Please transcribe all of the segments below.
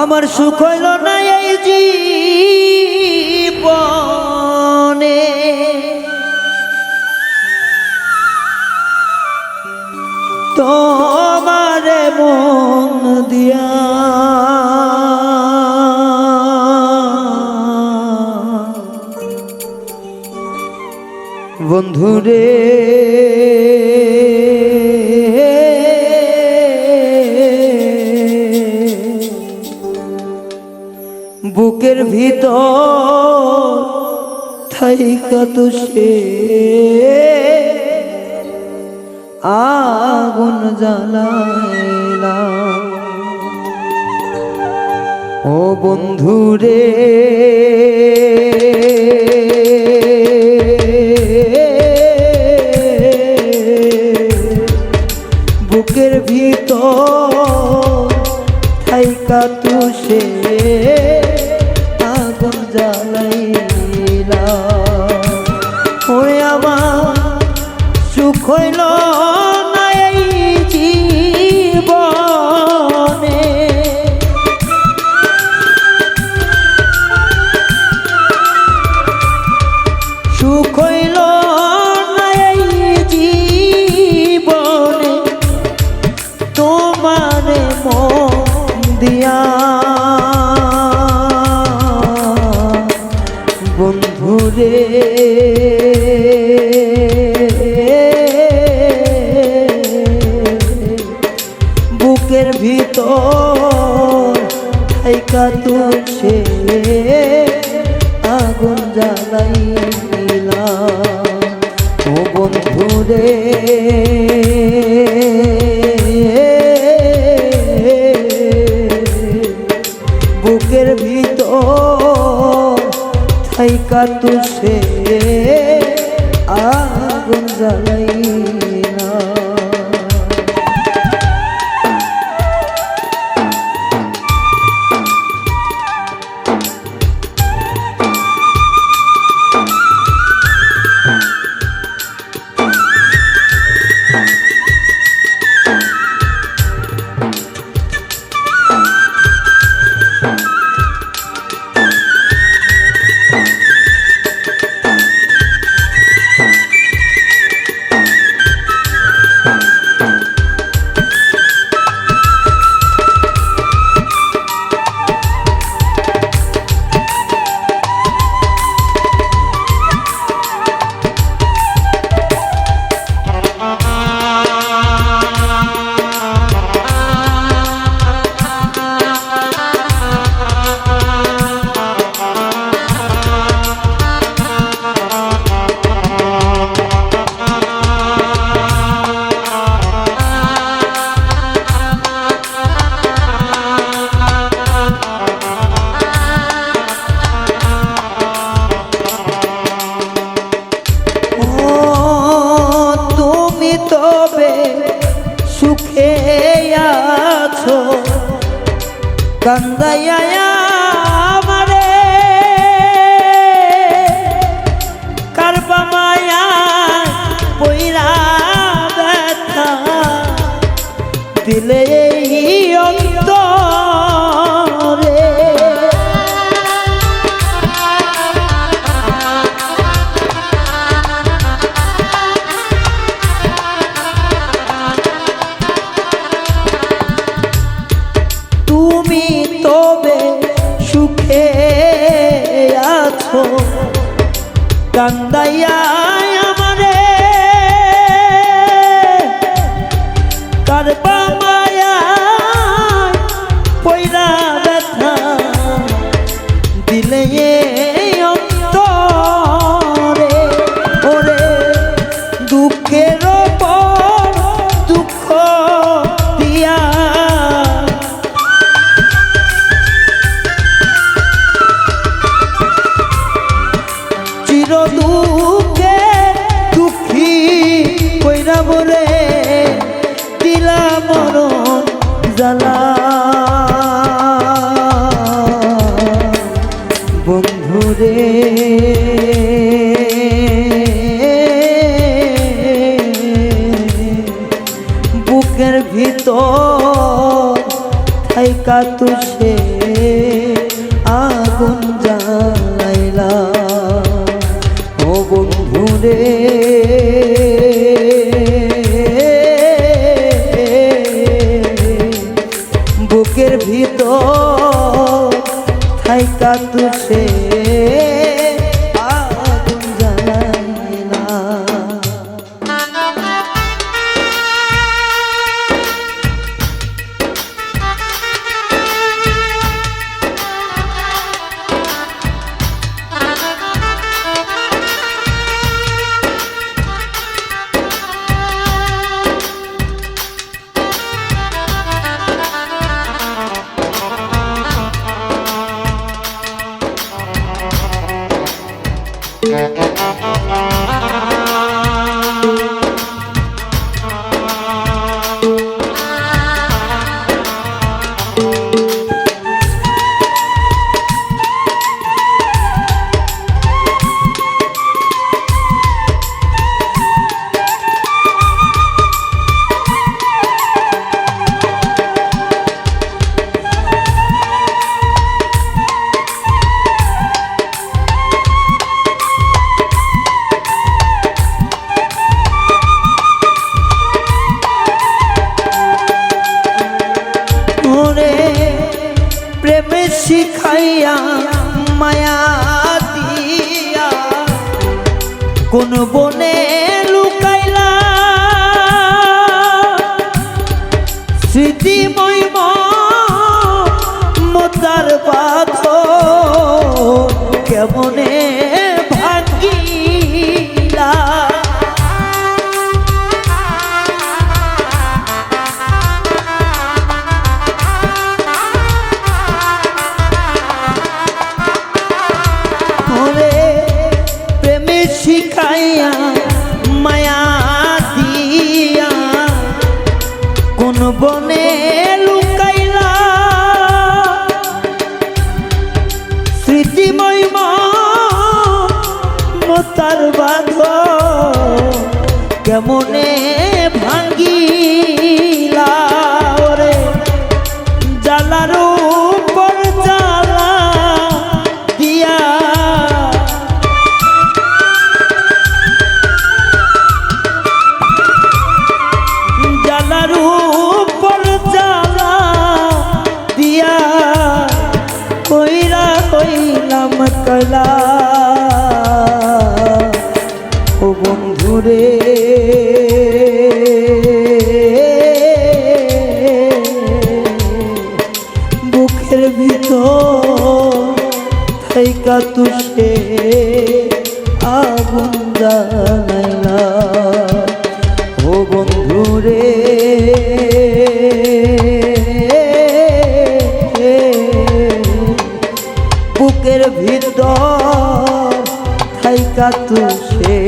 আমার সুখ হইল না এই জীবনে। তোমারে মন দিয়া বন্ধুরে। ভিতর থাইকা সে আগুন জ্বালাইলা ও বন্ধু রে বুকের ভিতর থাইকা থাইকা তুলছে আগুন জ্বালাইলা ও বন্ধুরে বুকের ভিতর থাইকা তুষে আগুন জ্বালাইলা live ভিতর থাইকা তুষে আগুন জ্বালাইলা। ও বন্ধু রে বুকের ভিতর থাইকা তুষে ওরে কোন বন্ধুরে বুকের ভিতর থাইকা তুষে আগুন জ্বালাইলা ও বন্ধু রে। বুকের ভিতর থাইকা তুষে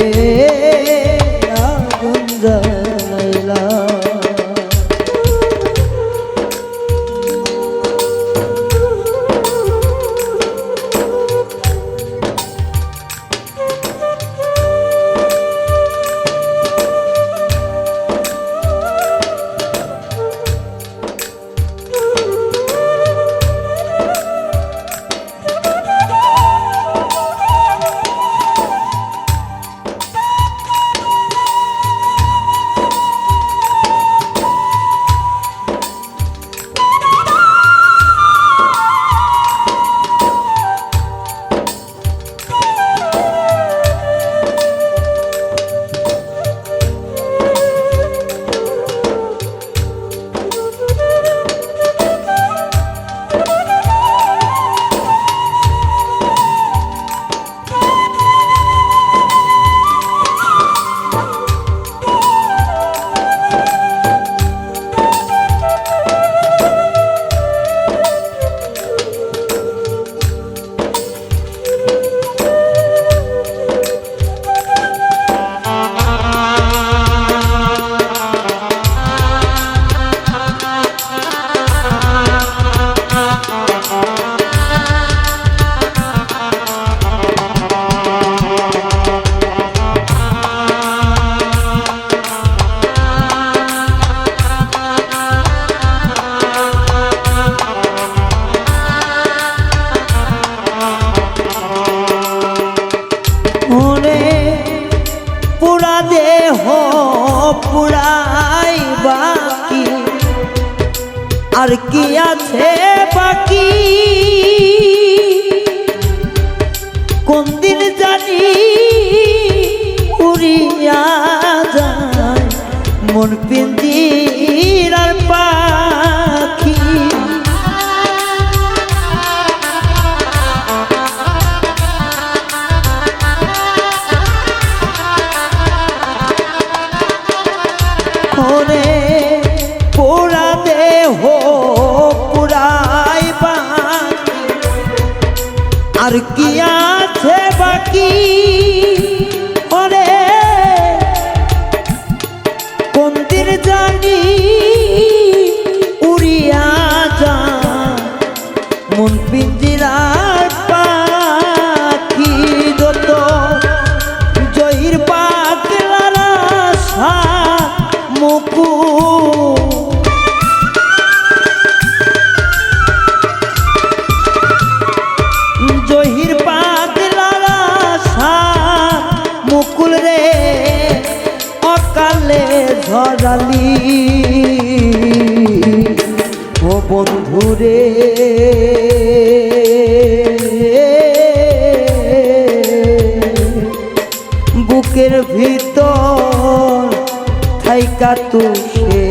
পুরাই বাকি। আর কি আছে বাকি? কোন দিন জানি উড়িয়া যায়। মন পিন্দির আর কি আছে বাকি? কোন দিন জানি থাইকা তুষে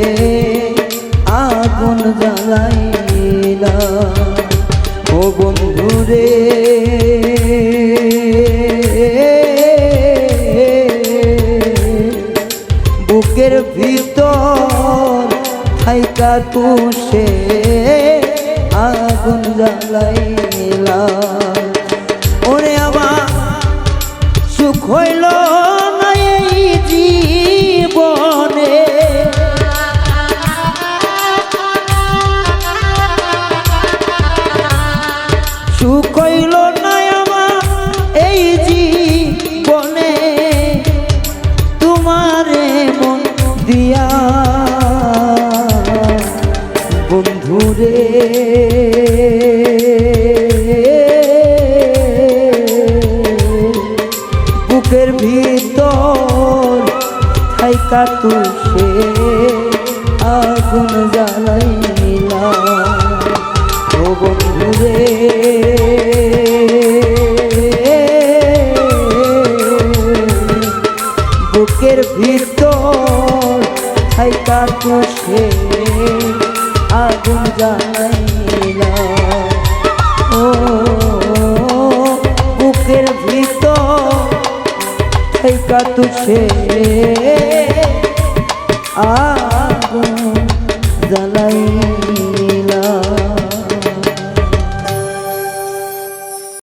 আগুন জ্বালাইলা ও বন্ধুরে বুকের ভিতর থাইকা তুষে বন্ধুরে। বুকের ভিতর থাইকা তুষে আগুন জ্বালাইলা ও বন্ধুরে। বুকের ভিতর থাইকা তুষে আগুন জানাইলা ও বুকের ভিতর তুষে আ